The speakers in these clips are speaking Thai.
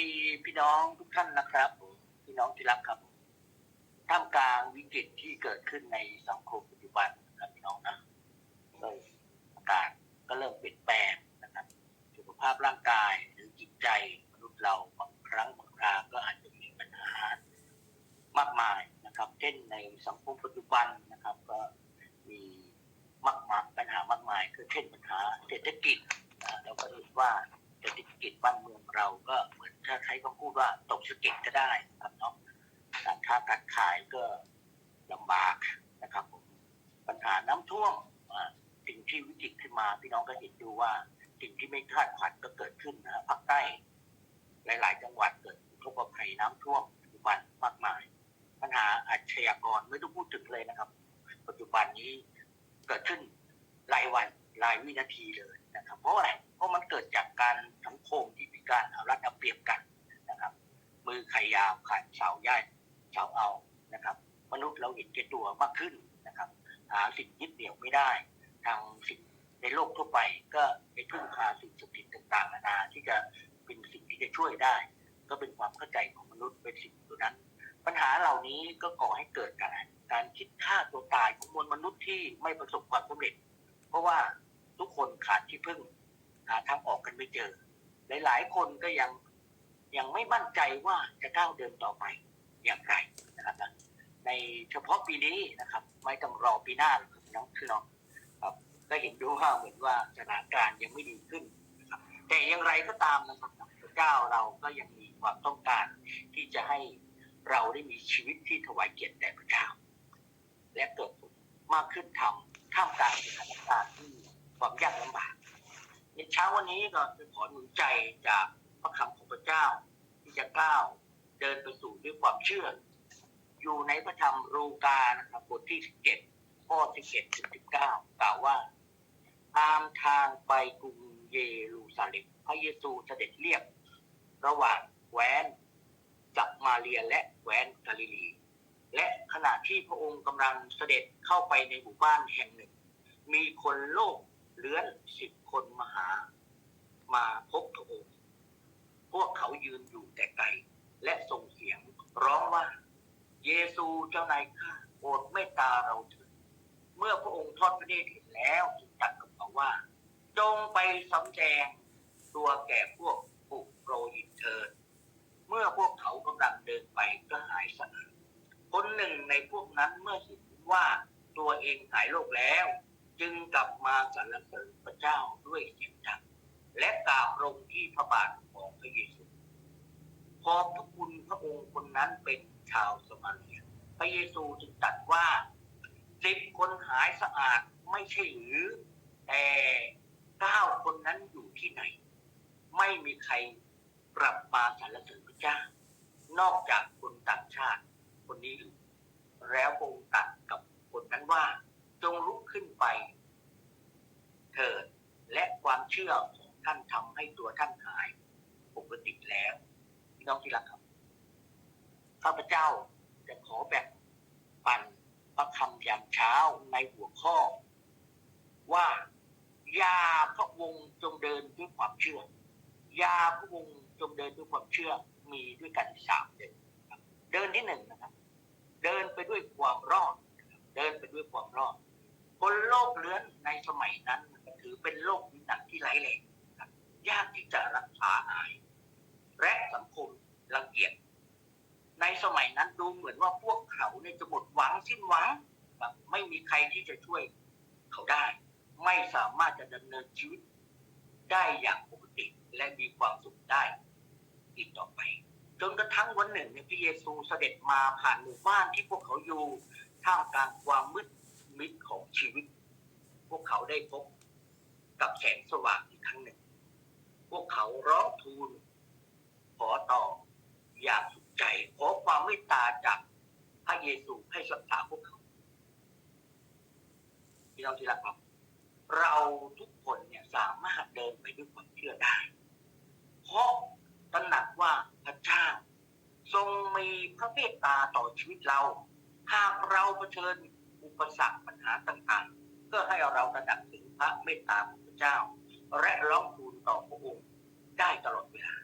ดีพี่น้องทุกท่านนะครับ พี่น้องที่รักครับ ท่ามกลางวิกฤตที่เกิดขึ้นในสังคมปัจจุบันนะครับพี่น้องนะก็อากาศก็เริ่มเปลี่ยนแปลงนะครับ สุขภาพร่างกายหรือจิตใจมนุษย์เราบางครั้งบางคราวก็อาจจะมีปัญหามากมายนะครับ เช่นในสังคมปัจจุบันนะครับ ก็มีมากมายปัญหามากมายคือเช่นปัญหาเศรษฐกิจนะเราก็เห็นว่า ศรษฐกิจบ้านเมืองเราก็เหมือนถ้าใช้คำพูดว่าตกสะเก็ดก็ได้นะครับเนาะการค้าการขายก็ลำบากนะครับผมปัญหาน้ำท่วมสิ่งที่วิกฤตขึ้นมาพี่น้องก็เห็นดูว่าสิ่งที่ไม่คาดฝันก็เกิดขึ้นนะฮะภาคใต้หลาย ๆ จังหวัดเกิดอุทกภัยน้ำท่วมปัจจุบันมากมาย ปัญหาอาชญากรไม่ต้องพูดถึงเลยนะครับ ปัจจุบันนี้เกิดขึ้นรายวันรายวินาทีเลย นะครับเพราะอะไรเพราะมันเกิดจากการสังคมที่มีการเอารัดเอาเปรียบกันนะครับ มือใครยาวขันเสาย่ายเสาเอานะครับ มนุษย์เราเห็นแก่ตัวมากขึ้นนะครับ หาสิ่งยึดเหนี่ยวไม่ได้ ทางสิ่งในโลกทั่วไปก็ไปพึ่งพาสิ่งศักดิ์สิทธิ์ต่างๆนานาที่จะเป็นสิ่งที่จะช่วยได้ ก็เป็นความเข้าใจของมนุษย์เป็นสิ่งตัวนั้น ปัญหาเหล่านี้ก็ก่อให้เกิดการการคิดฆ่าตัวตายของมวลมนุษย์ที่ไม่ประสบความสำเร็จ เพราะว่า ทุกคนขาดที่พึ่ง หาทางออกกันไม่เจอ หลาย ๆ คนก็ยังยังไม่มั่นใจว่าจะก้าวเดินต่อไปอย่างไรนะครับนะในเฉพาะปีนี้นะครับ ไม่ต้องรอปีหน้าหรอกน้องคือน้องครับก็เห็นดูว่าเหมือนว่าสถานการณ์ยังไม่ดีขึ้นนะครับแต่อย่างไรก็ตามนะครับพระเจ้าเราก็ยังมีความต้องการที่จะให้เราได้มีชีวิตที่ถวายเกียรติแด่พระเจ้าและเกิดมากขึ้นทำท่ามกลางสถานการณ์ที่ ความยากลำบากในเช้าวันนี้ก็จะขอหนุนใจจากพระคำของพระเจ้า ที่จะก้าวเดินไปสู่ด้วยความเชื่อ อยู่ในพระธรรมรูกานะครับบทที่17ข้อ11ถึง19กล่าวว่า ตามทางไปกรุงเยรูซาเล็มพระเยซูเสด็จเรียบ ระหว่างแคว้นจับมาเรียและแคว้นกาลิลี และขณะที่พระองค์กำลังเสด็จเข้าไปในหมู่บ้านแห่งหนึ่ง มีคนโลก เลื้อนสิบคนมาหา มาพบพระองค์พวกเขายืนอยู่แต่ไกลและส่งเสียงร้องว่า เยซูเจ้านายข้าโปรดเมตตาเราเถิดเมื่อพระองค์ทอดพระเนตรเห็นแล้วจึงตรัสกับเขาว่า จงไปสำแดงตัวแก่พวกปุกโรหิตเถิดเมื่อพวกเขากำลังเดินไปก็หายสะอาดคนหนึ่งในพวกนั้นเมื่อเห็นว่าตัวเองหายโรคแล้ว จึงกลับมาสรรเสริญพระเจ้าด้วยเสียงดังและกราบลงที่พระบาทของพระเยซูพอพระคุณพระองค์คนนั้นเป็นชาวสมาเลียพระเยซูจึงตรัสว่าสิบคนหายสะอาดไม่ใช่หรือแต่เก้าคนนั้นอยู่ที่ไหน ไม่มีใครกลับมาสรรเสริญพระเจ้า นอกจากคนต่างชาติคนนี้แล้วองค์ตรัสกับคนนั้นว่า จงลุกขึ้นไป เถิด และความเชื่อของท่านทำให้ตัวท่านหายปกติแล้วพี่น้องที่รักครับข้าพเจ้าจะขอแบ่งปันพระคำยามเช้าในหัวข้อ ว่ายาพระวงศ์จงเดินด้วยความเชื่อยาพระวงศ์จงเดินด้วยความเชื่อมีด้วยกันสามเดินเดินที่หนึ่งนะครับ เดินไปด้วยความรอดนะครับเดินไปด้วยความรอด คนโลกเลื้อนในสมัยนั้นมันถือเป็นโรควินักที่ร้ายแรงยากที่จะรักษาหาย และสังคมรังเกียจในสมัยนั้นดูเหมือนว่าพวกเขาเนี่ยจะหมดหวังสิ้นหวังแบบไม่มีใครที่จะช่วยเขาได้ ไม่สามารถจะดำเนินชีวิตได้อย่างปกติและมีความสุขได้ อีกต่อไป จนกระทั่งวันหนึ่งเนี่ยพระเยซูเสด็จมาผ่านหมู่บ้านที่พวกเขาอยู่ท่ามกลางความมืด มิดของชีวิต พวกเขาได้พบกับแสงสว่างอีกครั้งหนึ่ง พวกเขาร้องทูล ขอต่ออย่างสุดใจขอความเมตตาจากพระเยซูให้รักษาพวกเขาพี่น้องที่รักครับ เราทุกคนเนี่ยสามารถเดินไปด้วยความเชื่อได้ เพราะตระหนักว่าพระเจ้า ทรงมีพระเมตตาต่อชีวิตเรา หากเราเผชิญ ปสรรคปัญหาต่างๆ ก็ให้เราระหนักถึงพระเมตตาของพระเจ้า และร้องทูลต่อพระองค์ได้ตลอดเวลา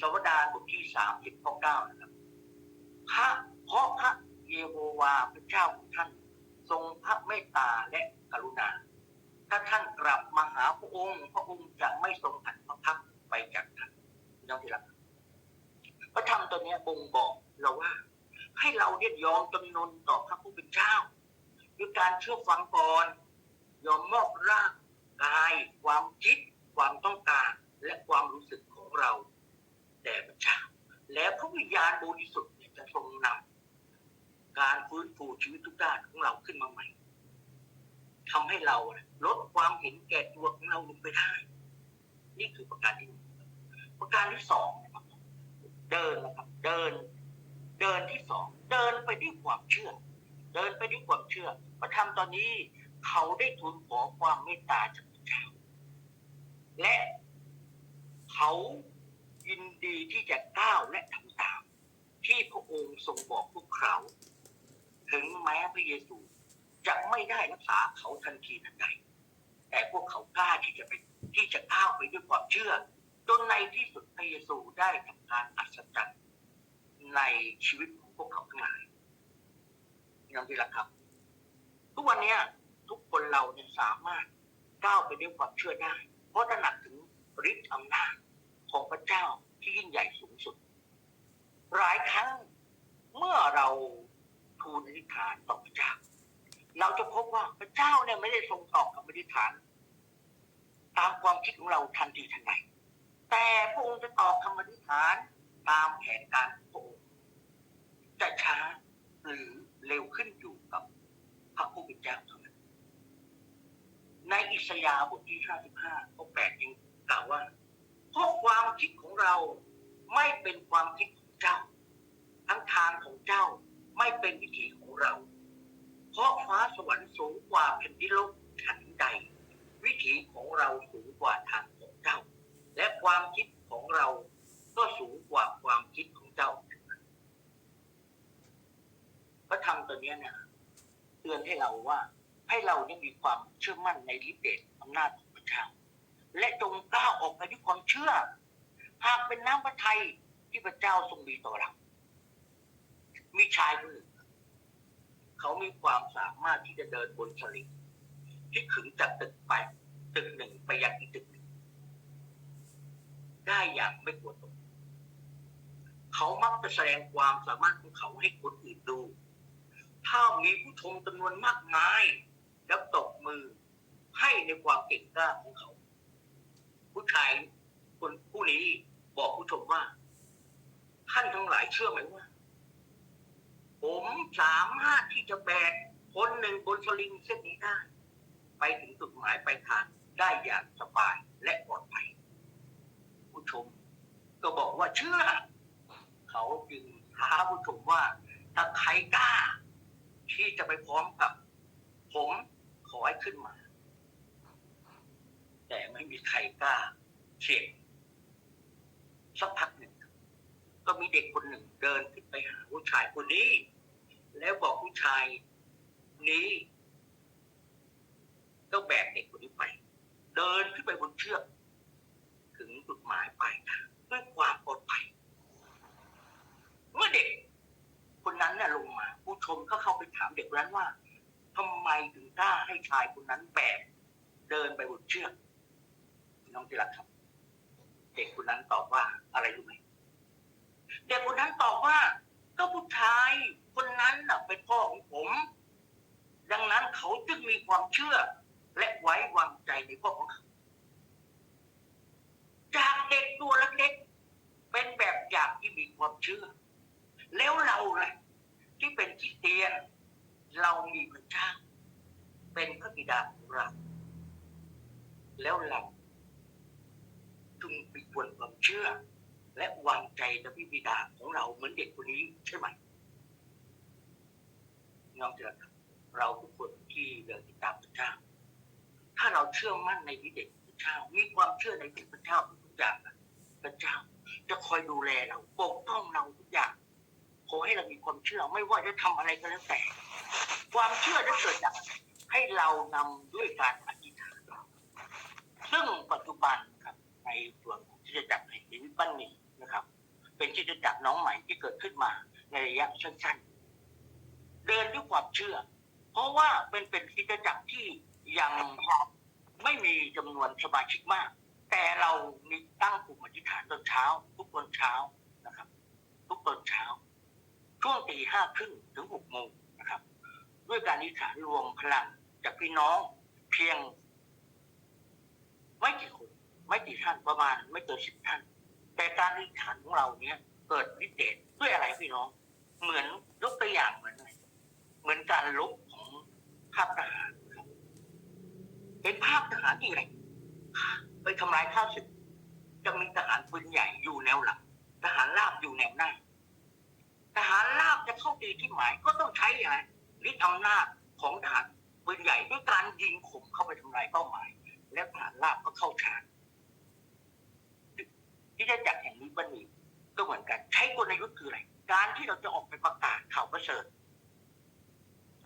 สวดานบทที่สามสิบข้อเก้านะครับพระเพราะพระเยโฮวาห์พระเจ้าของท่าน ทรงพระเมตตาและกรุณา ถ้าท่านกลับมาหาพระองค์ พระองค์จะไม่ทรงหันพระพักไปจากท่านน้องที่รักพระธรรมตัวนี้ยบ่งบอกเราว่า ให้เราเรียยอมจำนนต่อพระผู้เป็นเจ้าด้วยการเชื่อฟังก่อนยอมมอบร่างกาย ความคิด ความต้องการ และความรู้สึกของเราแด่พระเจ้าแล้วพระวิญญาณบริสุทธิ์จะทรงนำการฟื้นฟูชีวิตทุกด้านของเราขึ้นมาใหม่ทำให้เราลดความเห็นแก่ตัวของเราลงไปได้ นี่คือประการที่หนึ่งประการที่สองนะครับเดินนะครับ เดิน เดินที่สองเดินไปด้วยความเชื่อ เดินไปด้วยความเชื่อพระธรรมตอนนี้เขาได้ทูลขอความเมตตาจากพระเจ้าและเขายินดีที่จะก้าวและทำตาม ที่พระองค์ทรงบอกพวกเขา ถึงแม้พระเยซูจะไม่ได้รักษาเขาทันทีทันใดแต่พวกเขากล้าที่จะไปที่จะก้าวไปด้วยความเชื่อจนในที่สุดพระเยซูได้ทำการอัศจรรย์ ในชีวิตของพวกเขาทั้งหลายอย่างที่ละครับ ทุกวันนี้ทุกคนเราเนี่ยสามารถก้าวไปด้วยความเชื่อได้ เพราะตระหนักถึงฤทธิ์อำนาจของพระเจ้าที่ยิ่งใหญ่สูงสุด หลายครั้งเมื่อเราทูลอธิษฐานต่อพระเจ้า เราจะพบว่าพระเจ้าเนี่ยไม่ได้ทรงตอบคำอธิษฐาน ตามความคิดของเราทันทีทันใดแต่พระองค์จะตอบคำอธิษฐานตามแผนการของพระ จะช้าหรือเร็วขึ้นอยู่กับพระผู้เป็นเจ้าเท่านั้นในอิสยาห์บทที่ 55ข้อ8ยังกล่าวว่า เพราะความคิดของเราไม่เป็นความคิดของเจ้า ทั้งทางของเจ้าไม่เป็นวิถีของเรา เพราะฟ้าสวรรค์สูงกว่าแผ่นดินโลกฉันใด วิถีของเราสูงกว่าทางของเจ้า และความคิดของเราก็สูงกว่าความคิดของเจ้าพระธรรม ตัวเนี้เนี่ยเตือนให้เราว่า ให้เราเนี่ยมีความเชื่อมั่นในฤทธิ์เดชอำนาจของพระเจ้าและจงก้าวออกไปด้วยความเชื่อ หากเป็นน้ำพระทัยที่พระเจ้าทรงมีต่อเรามีชายคนหนึ่งเขามีความสามารถที่จะเดินบนสลิงที่ขึงจากตึกไป ตึกหนึ่งไปยังอีกตึกหนึ่งได้อย่างไม่กลัวตกเขามักจะแสดงความสามารถของเขาให้คนอื่น ถ้ามีผู้ชมจำนวนมากมาย แล้วตบมือให้ในความเก่งกล้าของเขา ผู้ชายคนผู้นี้บอกผู้ชมว่า ท่านทั้งหลายเชื่อไหมว่า ผมสามารถที่จะแบกคนหนึ่งบนสลิงเส้นนี้ได้ ไปถึงจุดหมายปลายทางได้อย่างสบายและปลอดภัย ผู้ชมก็บอกว่าเชื่อ เขาจึงท้าผู้ชมว่าถ้าใครกล้า ที่จะไปพร้อมกับ ผมขอให้ขึ้นมา แต่ไม่มีใครกล้าเสี่ยงสักพักหนึ่งก็มีเด็กคนหนึ่งเดินขึ้นไปหาผู้ชายคนนี้ แล้วบอกผู้ชายนี้ก็แบกเด็กคนนี้ไป เดินขึ้นไปบนเชือก ถึงจุดหมายปลายทางด้วยความปลอดภัยเมื่อเด็ก คนนั้นน่ะลงมา ชมก็เข้าไปถามเด็กคนนั้นว่าทำไมถึงกล้าให้ชายคนนั้นแบกเดินไปบนเชือกน้องที่รักครับ เด็กคนนั้นตอบว่าอะไรรู้ไหมเด็กคนนั้นตอบว่า ก็ผู้ชายคนนั้นน่ะเป็นพ่อของผม ดังนั้นเขาจึงมีความเชื่อ และไว้วางใจในพ่อของเขาจากเด็กตัวเล็กๆเป็นแบบอย่างที่มีความเชื่อ แล้วเราแหละ ที่เป็นคริสเตียน เรามีพระเจ้าเป็นพระบิดาของเราแล้วเราจึงมีควรความเชื่อ และวางใจในพระบิดาของเราเหมือนเด็กคนนี้ใช่ไหมน้องเจอครับเราทุกคนที่เดินติดตามพระเจ้า ถ้าเราเชื่อมั่นในวิเด็กพระเจ้า มีความเชื่อในพระเจ้าทุกอย่างพระเจ้า จะคอยดูแลเราปกป้องเราทุกอย่าง ขอให้เรามีความเชื่อไม่ว่าจะทำอะไรก็แล้วแต่ ความเชื่อนั้นเกิดจากให้เรานำด้วยการอธิษฐานซึ่งปัจจุบันครับในส่วนของที่จะจัดในวิปันนีนะครับ เป็นคริดจักรน้องใหม่ที่เกิดขึ้นมาในระยะสั้นๆ เดินด้วยความเชื่อ เพราะว่าเป็นเป็นคริดจักรที่ยังไม่มีจำนวนสมาชิกมาก แต่เรามีตั้งกลุ่มอธิษฐานตอนเช้า ทุกตอนเช้านะครับ ทุกตอนเช้า ช่วงตีห้าครึ่งถึงหกโมงนะครับ ด้วยการอธิษฐานรวมพลังจากพี่น้องเพียง ไม่กี่คนไม่กี่ท่านประมาณไม่เกินสิบท่าน แต่การอธิษฐานของเราเนี้ยเกิดวิเศษด้วยอะไรพี่น้อง เหมือนยกตัวอย่างเหมือนอะไรเหมือนการลบของภาพทหารครับเป็นภาพทหารที่ไหนไปทำลายข้าศึกจะมีทหารปืนใหญ่อยู่แนวหลังทหารราบอยู่แนวหน้าทหาร ที่หมายก็ต้องใช้อะไรฤทธิ์อำนาจของทหารปืนใหญ่ด้วยการยิงข่มเข้าไปทำลายเป้าหมาย และทหารราบก็เข้าชาร์จที่จะจักแห่งนี้บันนี้ก็เหมือนกัน ใช้กลยุทธ์คืออะไรการที่เราจะออกไปประกาศข่าวประเสริฐ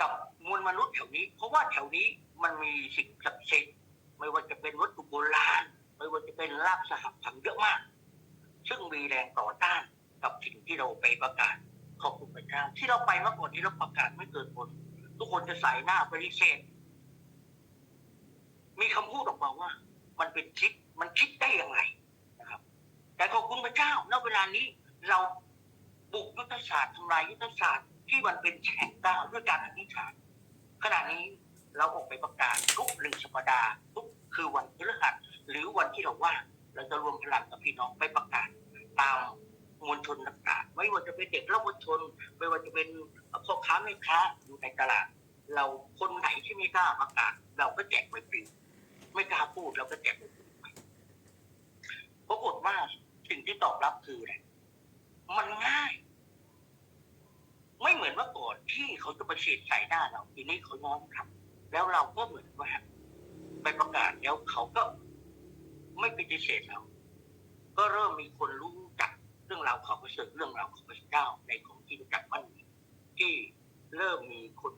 กับมวลมนุษย์แถวนี้ เพราะว่าแถวนี้มันมีสิ่งศักดิ์สิทธิ์ไม่ว่าจะเป็นวัตถุโบราณไม่ว่าจะเป็นรากสหับพันเยอะมาก ซึ่งมีแรงต่อต้านกับสิ่งที่เราไปประกาศ ขอบคุณพระเจ้าที่เราไปเมื่อก่อนที่เราประกาศไม่เกินผล ทุกคนจะใส่หน้าปฏิเสธมีคำพูดออกมาว่า มันเป็นคิดมันคิดได้อย่างไรนะครับ แต่ขอบคุณพระเจ้าณเวลานี้เราบุกยุทธศาสตร์ทำลายยุทธศาสตร์ที่มันเป็นแข่งก้าวด้วยการอธิษฐานขณะนี้เราออกไปประกาศทุกหนึ่งสัปดาห์ทุกคือวันพฤหัสหรือวันที่เราว่างเราจะรวมพลังกับพี่น้องไปประกาศตาม มวลชนต่างๆไม่ว่าจะเป็นเด็กและมวลชน ไม่ว่าจะเป็นพ่อค้าแม่ค้าอยู่ในตลาด เราคนไหนที่ไม่กล้าประกาศเราก็แจกไปฟรีไม่กล้าพูดเราก็แจกไปฟรีปรากฏว่าสิ่งที่ตอบรับคืออะไรมันง่าย ไม่เหมือนเมื่อก่อนที่เขาจะมาฉีดใส่หน้าเราทีนี้เขาน้อมทำแล้วเราก็เหมือนว่าไปประกาศแล้วเขาก็ไม่ปฏิเสธเรา ก็เริ่มมีคนรู้ รื่องราวของพระเสริฐเรื่องราวของพระเจ้าในของที่รู้จักมั่นที่เริ่มมีคน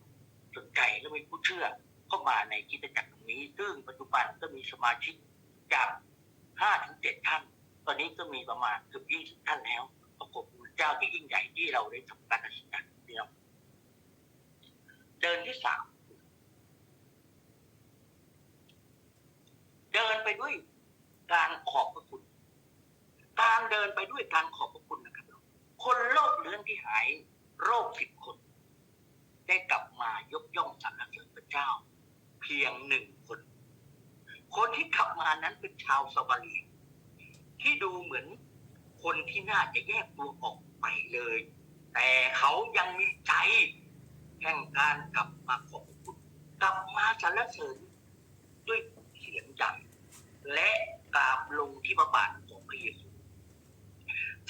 สนใจและมีผู้เชื่อเข้ามาในกิจจักรตรงนี้ ซึ่งปัจจุบันก็มีสมาชิกจากห้าถึงเจ็ดท่าน ตอนนี้ก็มีประมาณเกือบยี่สิบท่านแล้วขอบคุณพระเจ้าที่ยิ่งใหญ่ที่เราได้ทำการตัดสินใจเดียวเดินที่สามเดินไปด้วยการขอบ การเดินไปด้วยการขอบพระคุณนะครับ คนโรคเรื้อนที่หายโรคสิบคน ได้กลับมายกย่องสรรเสริญพระเจ้า เพียงหนึ่งคน คนที่กลับมานั้นเป็นชาวสวาลีที่ดูเหมือนคนที่น่าจะแยกตัวออกไปเลย แต่เขายังมีใจแห่งการกลับมาขอบคุณกลับมาสรรเสริญด้วยเสียงดังและกราบลงที่พระบาทของพระเยซู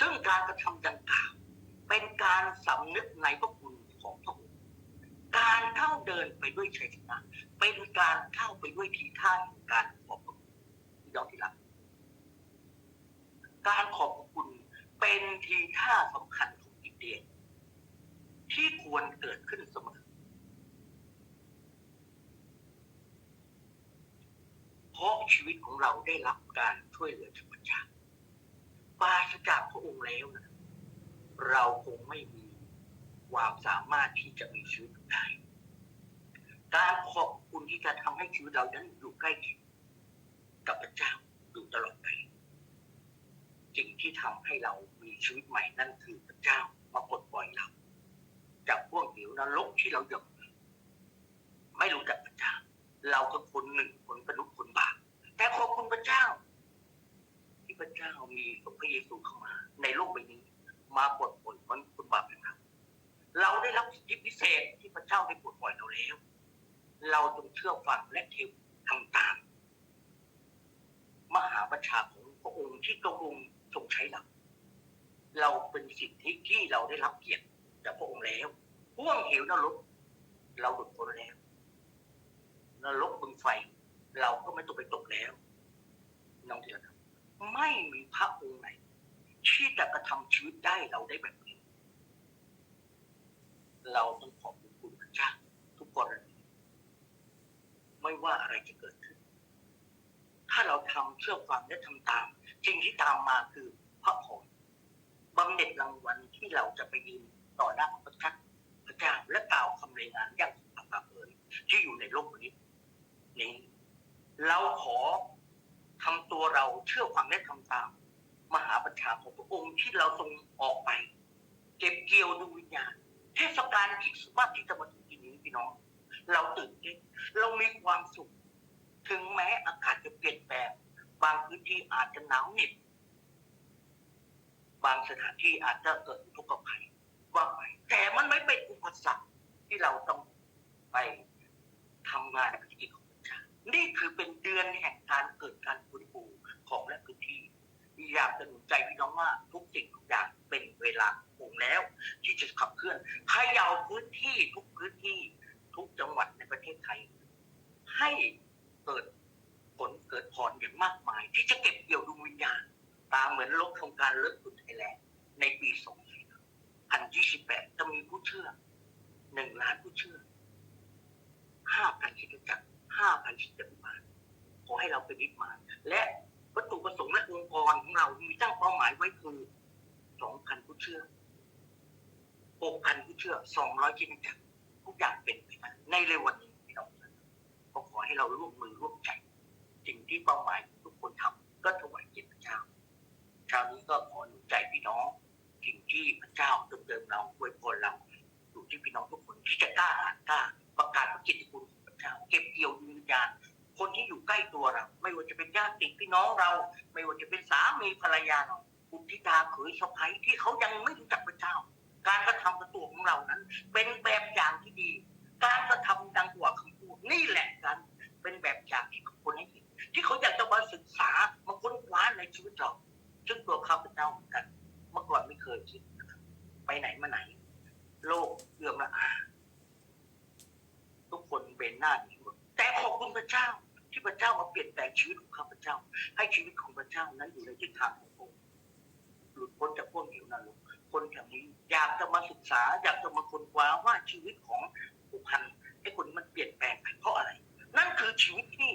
ซึ่งการกระทำดังกล่าวเป็นการสำนึกในพระคุณของพระองค์การเข้าเดินไปด้วยชัยชนะ เป็นการเข้าไปด้วยทีท่าแห่งการขอบคุณที่ยอมที่รักการขอบคุณเป็นทีท่าสำคัญของอินเดียที่ควรเกิดขึ้นเสมอเพราะชีวิตของเราได้รับการช่วยเหลือจาก ปราศจากพระองค์แล้วนะเราคงไม่มีความสามารถที่จะมีชีวิตได้การขอบคุณที่จะทำให้ชีวิตเรานั้นอยู่ใกล้ชิดกับพระเจ้าอยู่ตลอดไปสิ่งที่ทำให้เรามีชีวิตใหม่นั่นคือพระเจ้ามาปลดปล่อยเราจากพวกเหวนรกที่เราหยกไม่รู้จักพระเจ้า เราก็คนหนึ่งคนมนุษย์คนบาปแต่ขอบคุณพระเจ้า ระเจ้ามีพระเยซูเข้ามา ในโลกใบนี้ มาปลดปล่อยคนคนบาปนะครับ เราได้รับสิทธิพิเศษที่พระเจ้าได้ปลดปล่อยเราแล้ว เราจงเชื่อฟังและเทวทำตาม มหาประชาของพระองค์ที่พระองค์ทรงใช้เราเราเป็นสิทธิที่เราได้รับเกียรติจากพระองค์แล้วห่วงเหวนรกเราหลุดพ้นแล้วนรกบึงไฟ เราก็ไม่ต้องไปตกแล้วน้องเดียว ไม่มีพระองค์ไหนที่จะกระทำชีวิตได้เราได้แบบนี้ เราต้องขอบคุณพระเจ้าทุกกรณีไม่ว่าอะไรจะเกิดขึ้น ถ้าเราทำเชื่อฟังและทำตามสิ่งที่ตามมาคือพระพรบำเหน็จรางวัลที่เราจะไปยืนต่อหน้าพระพักพระเจ้าและกล่าวคำรายงานอย่างอัปาเผยที่อยู่ในโลกนี้นี้เราขอ ทำตัวเราเชื่อฟังและทำตาม มหาบัญชาของพระองค์ที่เราทรงออกไป เก็บเกี่ยวดวงวิญญาณเทศกาลคริสต์มาสที่จะมาถึงที่นี้พี่น้อง เราตื่นเต้นเรามีความสุข ถึงแม้อากาศจะเปลี่ยนแปลงบางพื้นที่อาจจะหนาวเหน็บบางสถานที่อาจจะเกิดอุทกภัยว่าไปแต่มันไม่เป็นอุปสรรคที่เราต้องไปทำงานในกิจของพระเจ้า นี่คือเป็นเดือนแห่งการเกิดการฟื้นฟูของและพื้นที่อยากจะหนุนใจพี่น้องว่าทุกสิ่งทุกอย่างเป็นเวลาคงแล้ว ที่จะขับเคลื่อนขยาวพื้นที่ทุกพื้นที่ทุกจังหวัดในประเทศไทย ให้เกิดผลเกิดพรอย่างมากมาย ที่จะเก็บเกี่ยวดวงวิญญาณตามเหมือนโลกโครงการเลิศบุญไทยแลนด์ในปี 2028 จะมีผู้เชื่อ 1 ล้านผู้เชื่อ 5,000คิดจักร 5,000คิดจักรบาทขอให้เราเป็นนิดมา และวัตถุประสงค์และองค์กรของเรา มีตั้งเป้าหมายไว้คือ2,000ผู้เชื่อ6,000ผู้เชื่อ200คิจกรทุกอย่างเป็นไปได้ในเร็ววันนี้พี่น้องก็ขอให้เราร่วมมือร่วมใจสิ่งที่เป้าหมายทุกคนทำก็ถวายเกียรติพระเจ้าคราวนี้ก็ขอหนุนใจพี่น้องสิ่งที่พระเจ้าเติมเติมเราอวยพรเราอยู่ที่พี่น้องทุกคนที่จะกล้าอ่านกล้าประกาศพระกิตติคุณ ของเก็บเกี่ยววงวิญญาณคนที่อยู่ใกล้ตัวเรา ไม่ว่าจะเป็นญาติพี่น้องเรา ไม่ว่าจะเป็นสามีภรรยาเราบุตรธิดาเขยสะใภ้ที่เขายังไม่รู้จักพระเจ้า การกระทำกระตัวของเรานั้น เป็น นั้นอยู่ในทิศทางของพระองค์หลุดพ้นจากพวกเหวนรกคนแถวนี้อยากจะมาศึกษา อยากจะมาค้นคว้าว่าชีวิตของผู้พันไอ้คนมันเปลี่ยนแปลงไปเพราะอะไร นั่นคือชีวิตที่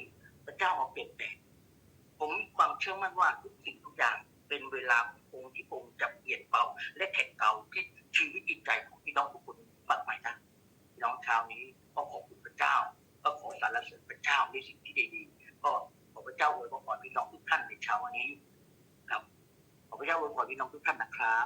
พระเจ้ามาเปลี่ยนแปลงผมมีความเชื่อมั่นว่าทุกสิ่งทุกอย่างเป็นเวลาขององค์ที่องค์จะเปลี่ยนเบาและแข็งเก่าที่ชีวิตจิตใจของพี่น้องทุกคนมากมายนะพี่น้องเช้านี้ก็ขอบคุณพระเจ้า ก็ขอสรรเสริญพระเจ้าในสิ่งที่ดีๆ เจ้าอวยพรพี่น้องทุกท่านในเช้าวันนี้ครับขอพระเจ้าอวยพรพี่น้องทุกท่านนะครับ